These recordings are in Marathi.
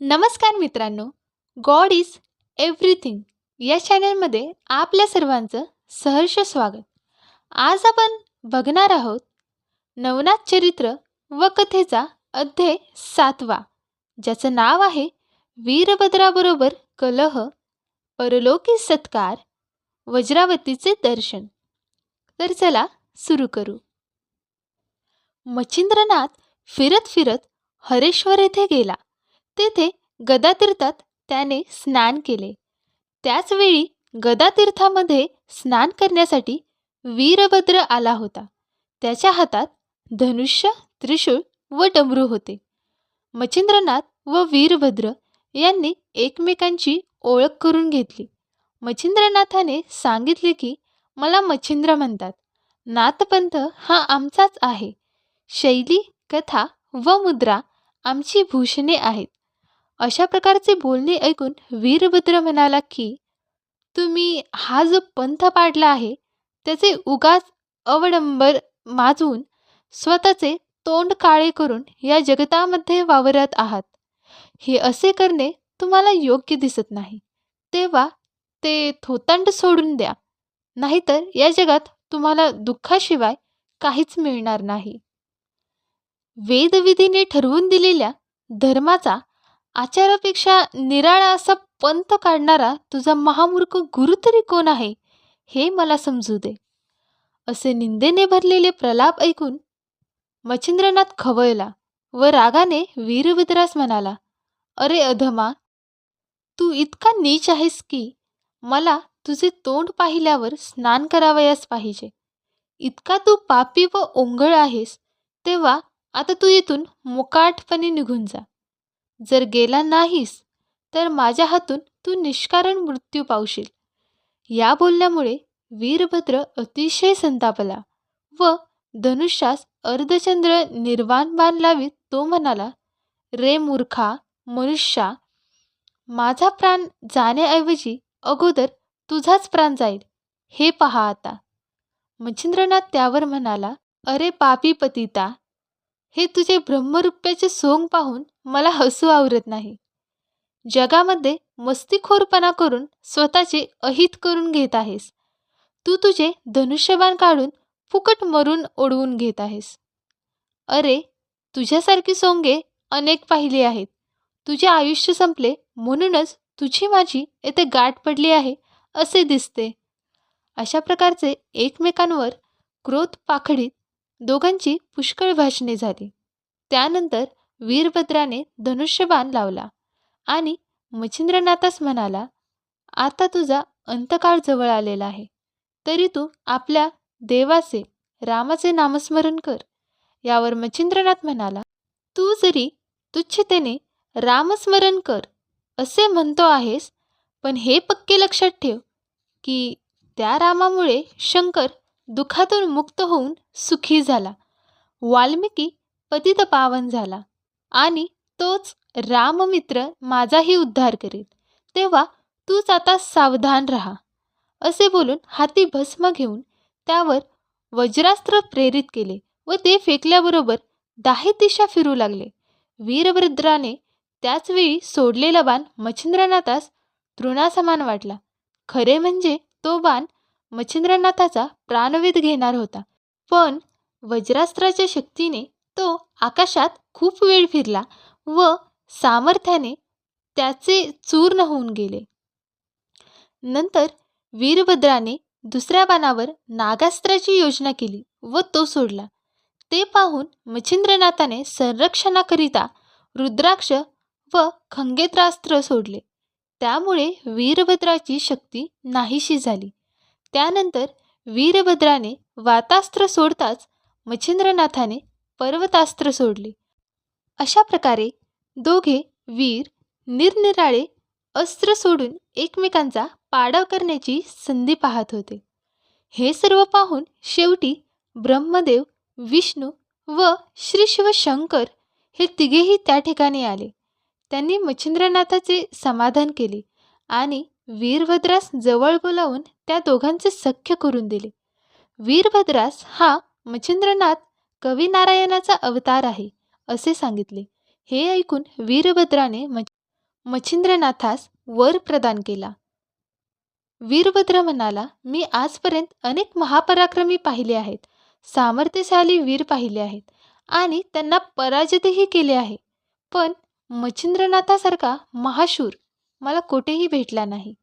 नमस्कार मित्रांनो. गॉड इज एव्हरीथिंग या चॅनलमध्ये आपल्या सर्वांचं सहर्ष स्वागत. आज आपण बघणार आहोत नवनाथ चरित्र व कथेचा अध्याय सातवा ज्याचं नाव आहे वीरभद्राबरोबर कलह परलोकी सत्कार वज्रावतीचे दर्शन. तर चला सुरू करू. मच्छिंद्रनाथ फिरत फिरत हरेश्वर येथे गेला. तेथे गदातीर्थात त्याने स्नान केले. त्याचवेळी गदातीर्थामध्ये स्नान करण्यासाठी वीरभद्र आला होता. त्याच्या हातात धनुष्य त्रिशूळ व डमरू होते. मच्छिंद्रनाथ व वीरभद्र यांनी एकमेकांची ओळख करून घेतली. मच्छिंद्रनाथाने सांगितले की मला मच्छिंद्र म्हणतात. नाथपंथ हा आमचाच आहे. शैली कथा व मुद्रा आमची भूषणे आहेत. अशा प्रकारचे बोलणे ऐकून वीरभद्र म्हणाला की तुम्ही हा जो पंथ पाडला आहे त्याचे उगाच अवडंबर माजवून स्वतःचे तोंड काळे करून या जगतामध्ये वावरत आहात. हे असे करणे तुम्हाला योग्य दिसत नाही. तेव्हा ते थोतांड सोडून द्या. नाहीतर या जगात तुम्हाला दुःखाशिवाय काहीच मिळणार नाही. वेदविधीने ठरवून दिलेल्या धर्माचा आचारापेक्षा निराळा असा पंथ काढणारा तुझा महामूर्ख गुरु तरी कोण आहे हे मला समजू दे. असे निंदेने भरलेले प्रलाप ऐकून मच्छिंद्रनाथ खवळला व रागाने वीरभद्रास म्हणाला अरे अधमा तू इतका नीच आहेस की मला तुझे तोंड पाहिल्यावर स्नान करावयास पाहिजे. इतका तू पापी व ओंगळ आहेस तेव्हा आता तू इथून मुकाटपणे निघून जा. जर गेला नाहीस तर माझ्या हातून तू निष्कारण मृत्यू पावशील. या बोलण्यामुळे वीरभद्र अतिशय संतापला व धनुष्यास अर्धचंद्र निर्वाण बाण लावीत तो म्हणाला रे मूर्खा मनुष्या माझा प्राण जाण्याऐवजी अगोदर तुझाच प्राण जाईल. हे पहा आता. मच्छिंद्रनाथ त्यावर म्हणाला अरे पापी पतिता हे तुझे ब्रह्मरूप्याचे सोंग पाहून मला हसू आवरत नाही. जगामध्ये मस्तीखोरपणा करून स्वतःचे अहित करून घेत आहेस. तू तुझे धनुष्यबाण काढून फुकट मरून ओढवून घेत आहेस. अरे तुझ्यासारखी सोंगे अनेक पाहिली आहेत. तुझे आयुष्य संपले म्हणूनच तुझी माझी येथे गाठ पडली आहे असे दिसते. अशा प्रकारचे एकमेकांवर क्रोध पाखडीत दोघांची पुष्कळ भाषणे झाली. त्यानंतर वीरभद्राने धनुष्यबाण लावला आणि मच्छिंद्रनाथास म्हणाला आता तुझा अंतकाळ जवळ आलेला आहे. तरी तू आपल्या देवाचे रामाचे नामस्मरण कर. यावर मच्छिंद्रनाथ म्हणाला तू जरी तुच्छतेने रामस्मरण कर असे म्हणतो आहेस पण हे पक्के लक्षात ठेव की त्या रामामुळे शंकर दुःखातून मुक्त होऊन सुखी झाला. वाल्मिकी पतित पावन झाला. आणि तोच राममित्र माझाही उद्धार करेल. तेव्हा तूच आता सावधान राहा. असे बोलून हाती भस्म घेऊन त्यावर वज्रास्त्र प्रेरित केले व ते फेकल्याबरोबर दाही दिशा फिरू लागले. वीरभद्राने त्याचवेळी सोडलेला बाण मच्छिंद्रनाथास तृणासमान वाटला. खरे म्हणजे तो बाण मच्छिंद्रनाथाचा प्राणवेध घेणार होता. पण वज्रास्त्राच्या शक्तीने तो आकाशात खूप वेळ फिरला व सामर्थ्याने त्याचे चूर्ण होऊन गेले. नंतर वीरभद्राने दुसऱ्या बाणावर नागास्त्राची योजना केली व तो सोडला. ते पाहून मच्छिंद्रनाथाने संरक्षणाकरिता रुद्राक्ष व खंगेत्रास्त्र सोडले. त्यामुळे वीरभद्राची शक्ती नाहीशी झाली. त्यानंतर वीरभद्राने वातास्त्र सोडताच मच्छिंद्रनाथाने पर्वतास्त्र सोडले. अशा प्रकारे दोघे वीर निरनिराळे अस्त्र सोडून एकमेकांचा पाडाव करण्याची संधी पाहत होते. हे सर्व पाहून शेवटी ब्रह्मदेव विष्णू व श्री शिवशंकर हे तिघेही त्या ठिकाणी आले. त्यांनी मच्छिंद्रनाथाचे समाधान केले आणि वीरभद्रास जवळ बोलावून त्या दोघांचे सख्य करून दिले. वीरभद्रास हा मच्छिंद्रनाथ कवी नारायणाचा अवतार आहे असे सांगितले. हे ऐकून वीरभद्राने मच्छिंद्रनाथास वर प्रदान केला. वीरभद्र म्हणाला मी आजपर्यंत अनेक महापराक्रमी पाहिले आहेत. सामर्थ्यशाली वीर पाहिले आहेत. आणि त्यांना पराजितही केले आहे. पण मच्छिंद्रनाथासारखा महाशूर मला कुठेही भेटला नाही.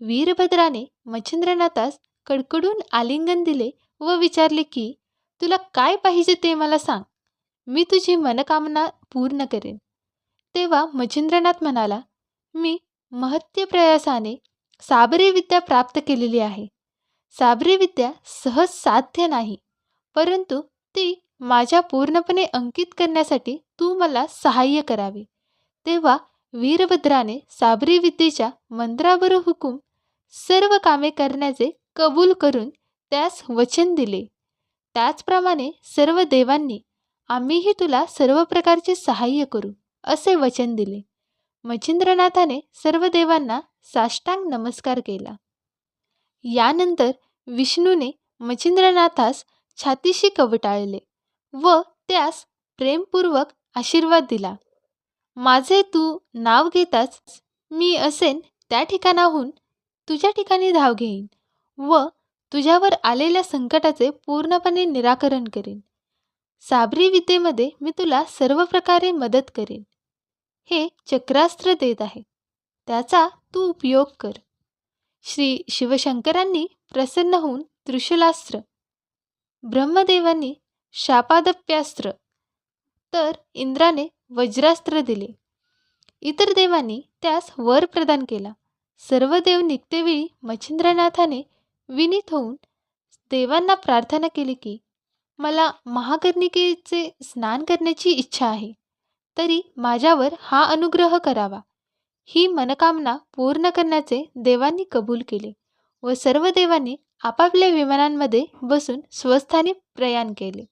वीरभद्राने मच्छिंद्रनाथास कडकडून आलिंगन दिले व विचारले की तुला काय पाहिजे ते मला सांग. मी तुझी मनकामना पूर्ण करेन. तेव्हा मच्छिंद्रनाथ म्हणाला मी महत्य प्रयासाने साबरी विद्या प्राप्त केलेली आहे. साबरी विद्या सहज साध्य नाही परंतु ती माझ्या पूर्णपणे अंकित करण्यासाठी तू मला सहाय्य करावे. तेव्हा वीरभद्राने साबरी विद्येच्या मंत्रावर हुकूम सर्व कामे करण्याचे कबूल करून त्यास वचन दिले. त्याचप्रमाणे सर्व देवांनी आम्हीही तुला सर्व प्रकारचे सहाय्य करू असे वचन दिले. मच्छिंद्रनाथाने सर्व देवांना साष्टांग नमस्कार केला. यानंतर विष्णूने मच्छिंद्रनाथास छातीशी कवटाळले व त्यास प्रेमपूर्वक आशीर्वाद दिला. माझे तू नाव घेताच मी असेन त्या ठिकाणाहून तुझ्या ठिकाणी धाव घेईन व तुझ्यावर आलेल्या संकटाचे पूर्णपणे निराकरण करीन. साबरी विद्येमध्ये मी तुला सर्व प्रकारे मदत करेन. हे चक्रास्त्र देत आहे. त्याचा तू उपयोग कर. श्री शिवशंकरांनी प्रसन्न होऊन त्रिशूलास्त्र ब्रह्मदेवांनी शापादप्यास्त्र तर इंद्राने वज्रास्त्र दिले. इतर देवांनी त्यास वर प्रदान केला. सर्व देव निघतेवेळी मच्छिंद्रनाथाने विनीत होऊन देवांना प्रार्थना केली की मला महाकर्णिकेचे स्नान करण्याची इच्छा आहे. तरी माझ्यावर हा अनुग्रह करावा. ही मनकामना पूर्ण करण्याचे देवांनी कबूल केले व सर्व देवांनी आपापल्या विमानांमध्ये बसून स्वस्थाने प्रयाण केले.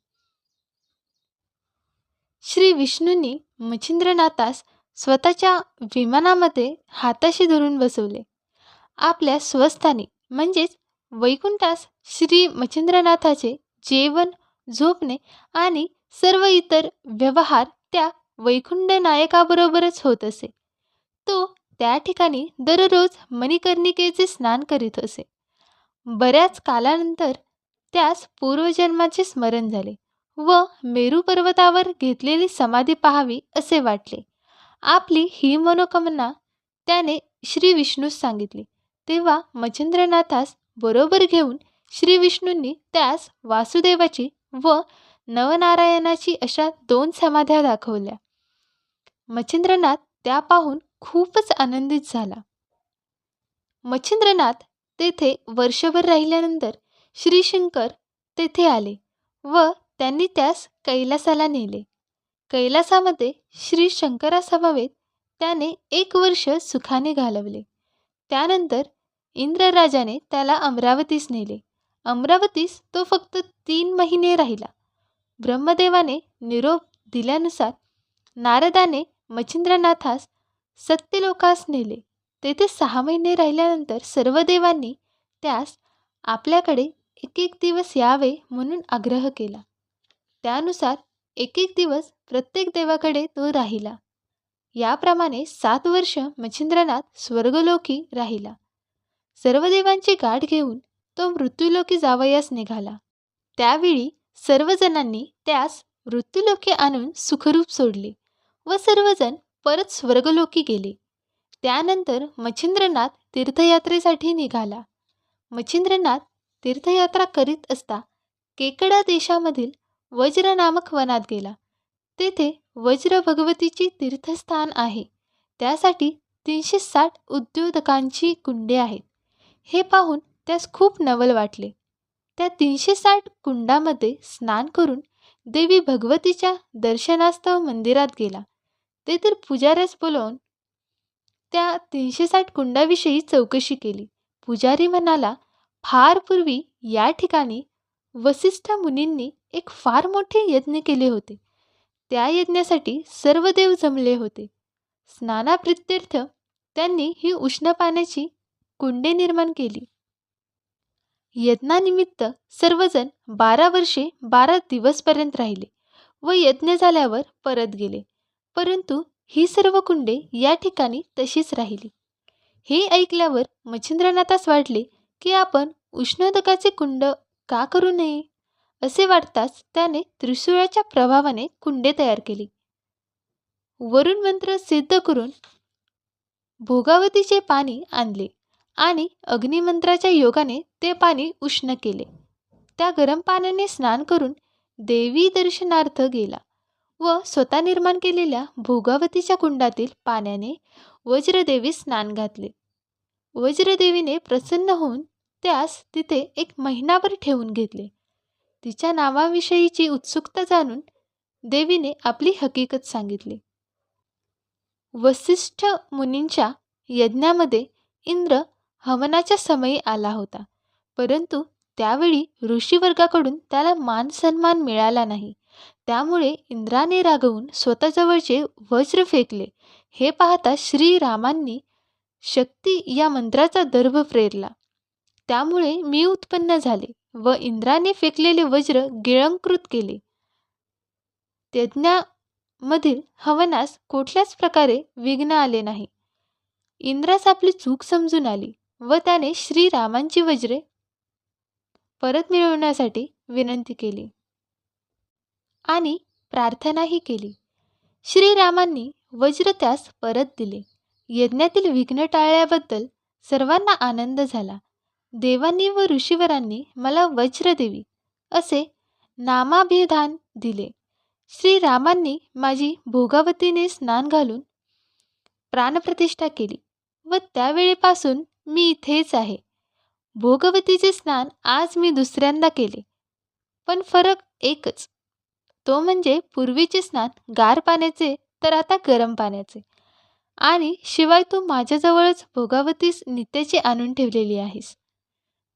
श्री विष्णूंनी मच्छिंद्रनाथास स्वतःच्या विमानामध्ये हाताशी धरून बसवले. आपल्या स्वस्थानी म्हणजेच वैकुंठास श्री मच्छिंद्रनाथाचे जेवण झोपणे आणि सर्व इतर व्यवहार त्या वैकुंठ नायकाबरोबरच होत असे. तो त्या ठिकाणी दररोज मणिकर्णिकेचे स्नान करीत असे. बऱ्याच कालानंतर त्यास पूर्वजन्माचे स्मरण झाले व मेरू पर्वतावर घेतलेली समाधी पाहावी असे वाटले. आपली ही मनोकामना त्याने श्री विष्णूस सांगितली. तेव्हा मच्छिंद्रनाथास बरोबर घेऊन श्री विष्णूंनी त्यास वासुदेवाची व नवनारायणाची अशा दोन समाध्या दाखवल्या. मच्छिंद्रनाथ त्या पाहून खूपच आनंदित झाला. मच्छिंद्रनाथ तेथे वर्षभर राहिल्यानंतर श्रीशंकर तेथे आले व त्यांनी त्यास कैलासाला नेले. कैलासामध्ये श्री शंकरासमवेत त्याने एक वर्ष सुखाने घालवले. त्यानंतर इंद्रराजाने त्याला अमरावतीस नेले. अमरावतीस तो फक्त तीन महिने राहिला. ब्रह्मदेवाने निरोप दिल्यानुसार नारदाने मच्छिंद्रनाथास सत्यलोकास नेले. तेथे सहा महिने राहिल्यानंतर सर्व देवांनी त्यास आपल्याकडे एक एक दिवस यावे म्हणून आग्रह केला. त्यानुसार एक एक दिवस प्रत्येक देवाकडे तो राहिला. याप्रमाणे सात वर्ष मच्छिंद्रनाथ स्वर्गलोकी राहिला. सर्व देवांची गाठ घेऊन तो मृत्यूलोकी जावयास निघाला. त्यावेळी सर्वजणांनी त्यास मृत्यूलोकी आणून सुखरूप सोडले व सर्वजण परत स्वर्गलोकी गेले. त्यानंतर मच्छिंद्रनाथ तीर्थयात्रेसाठी निघाला. मच्छिंद्रनाथ तीर्थयात्रा करीत असता केकडा देशामधील वज्र नामक वनात गेला. तेथे वज्र भगवतीची तीर्थस्थान आहे. त्यासाठी तीनशे साठ उद्योजकांची कुंडे आहेत. हे पाहून त्यास खूप नवल वाटले. त्या तीनशे साठ कुंडामध्ये स्नान करून देवी भगवतीच्या दर्शनास्तव मंदिरात गेला. ते तर पुजाऱ्यास बोलवून त्या तीनशे साठ कुंडाविषयी चौकशी केली. पुजारी म्हणाला फार पूर्वी या ठिकाणी वसिष्ठ मुनींनी एक फार मोठे यज्ञ केले होते. त्या यज्ञासाठी सर्व देव जमले होते. स्नानाप्रित्यर्थ त्यांनी ही उष्ण पाण्याची कुंडे निर्माण केली. यज्ञानिमित्त सर्वजण बारा वर्षे बारा दिवसपर्यंत राहिले व यज्ञ झाल्यावर परत गेले. परंतु ही सर्व कुंडे या ठिकाणी तशीच राहिली. हे ऐकल्यावर मच्छिंद्रनाथास वाटले की आपण उष्णोदकाचे कुंड का करू नये? असे वाटताच त्याने त्रिशूळाच्या प्रभावाने कुंडे तयार केली. वरुण मंत्र सिद्ध करून भोगावतीचे पाणी आणले. आणि अग्निमंत्राच्या योगाने ते पाणी उष्ण केले. त्या गरम पाण्याने स्नान करून देवी दर्शनार्थ गेला व स्वतः निर्माण केलेल्या भोगावतीच्या कुंडातील पाण्याने वज्रदेवी स्नान घातले. वज्रदेवीने प्रसन्न होऊन त्यास तिथे एक महिनाभर ठेवून घेतले. तिच्या नावाविषयीची उत्सुकता जाणून देवीने आपली हकीकत सांगितली. वसिष्ठ मुनींच्या यज्ञामध्ये इंद्र हवनाच्या समयी आला होता. परंतु त्यावेळी ऋषीवर्गाकडून त्याला मान सन्मान मिळाला नाही. त्यामुळे इंद्राने रागवून स्वतःजवळचे वज्र फेकले. हे पाहता श्रीरामांनी शक्ती या मंत्राचा दर्भ प्रेरला त्यामुळे मी उत्पन्न झाले व इंद्राने फेकलेले वज्र गिळंकृत केले. यज्ञामधील हवनास कुठल्याच प्रकारे विघ्न आले नाही. इंद्रास आपली चूक समजून आली. व त्याने श्रीरामांची वज्रे परत मिळवण्यासाठी विनंती केली आणि प्रार्थनाही केली. श्रीरामांनी वज्र त्यास परत दिले. यज्ञातील विघ्न टाळल्याबद्दल सर्वांना आनंद झाला. देवांनी व ऋषीवरांनी मला वज्र देवी असे नामाभिधान दिले. श्रीरामांनी माझी भोगावतीने स्नान घालून प्राणप्रतिष्ठा केली व त्यावेळेपासून मी इथेच आहे. भोगवतीचे स्नान आज मी दुसऱ्यांदा केले. पण फरक एकच. तो म्हणजे पूर्वीचे स्नान गार पाण्याचे तर आता गरम पाण्याचे. आणि शिवाय तू माझ्याजवळच भोगावतीस नित्याची आणून ठेवलेली आहेस.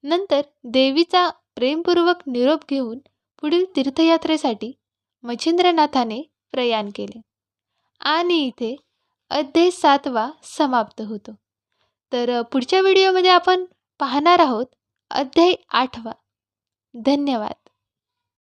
नंतर देवीचा प्रेमपूर्वक निरोप घेऊन पुढील तीर्थयात्रेसाठी मच्छिंद्रनाथाने प्रयाण केले. आणि इथे अध्याय सातवा समाप्त होतो. तर पुढच्या व्हिडिओमध्ये आपण पाहणार आहोत. अध्याय आठवा. धन्यवाद.